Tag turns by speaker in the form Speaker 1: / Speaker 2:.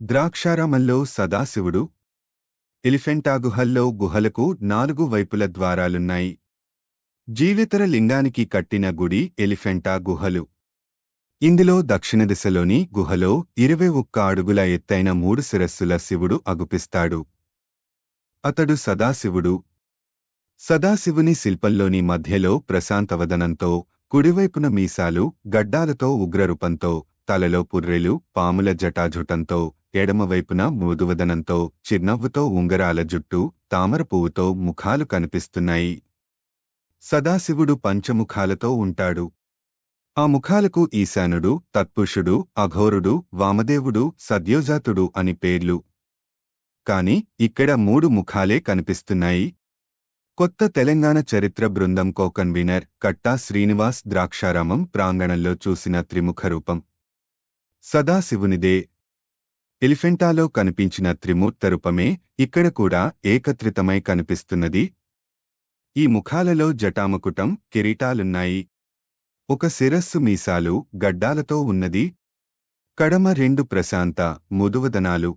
Speaker 1: ద్రాక్షారామంలో సదాశివుడు ఎలిఫెంటా గుహల్లో గుహలకు నాలుగు వైపుల ద్వారాలున్నాయి. జీవితర లింగానికి కట్టిన గుడి ఎలిఫెంటా గుహలు ఇందులో దక్షిణ దిశలోని గుహలో ఇరవై ఒక్క అడుగుల ఎత్తైన మూడు శిరస్సుల శివుడు అగుపిస్తాడు. అతడు సదాశివుడు. సదాశివుని శిల్పంలోని మధ్యలో ప్రశాంతవదనంతో కుడివైపున మీసాలు గడ్డాలతో ఉగ్రరూపంతో తలలో పుర్రెలు పాముల జటాజుటంతో ఎడమవైపున మృదువదనంతో చిరునవ్వుతో ఉంగరాల జుట్టు తామర పువ్వుతో ముఖాలు కనిపిస్తున్నాయి. సదాశివుడు పంచముఖాలతో ఉంటాడు. ఆ ముఖాలకు ఈశానుడు తత్పురుషుడు అఘోరుడు వామదేవుడు సద్యోజాతుడు అని పేర్లు. కాని ఇక్కడ మూడు ముఖాలే కనిపిస్తున్నాయి. కొత్త తెలంగాణ చరిత్ర బృందం కోకన్వీనర్ కట్టా శ్రీనివాస్ ద్రాక్షారామం ప్రాంగణంలో చూసిన త్రిముఖ రూపం సదాశివునిదే ఎలిఫెంటాలో కనిపించిన త్రిమూర్త రూపమే ఇక్కడ కూడా ఏకత్రితమై కనిపిస్తున్నది. ఈ ముఖాలలో జటామకుటం కిరీటాలున్నాయి. ఒక శిరస్సు మీసాలు గడ్డాలతో ఉన్నది. కడమ రెండు ప్రశాంత ముదువదనాలు.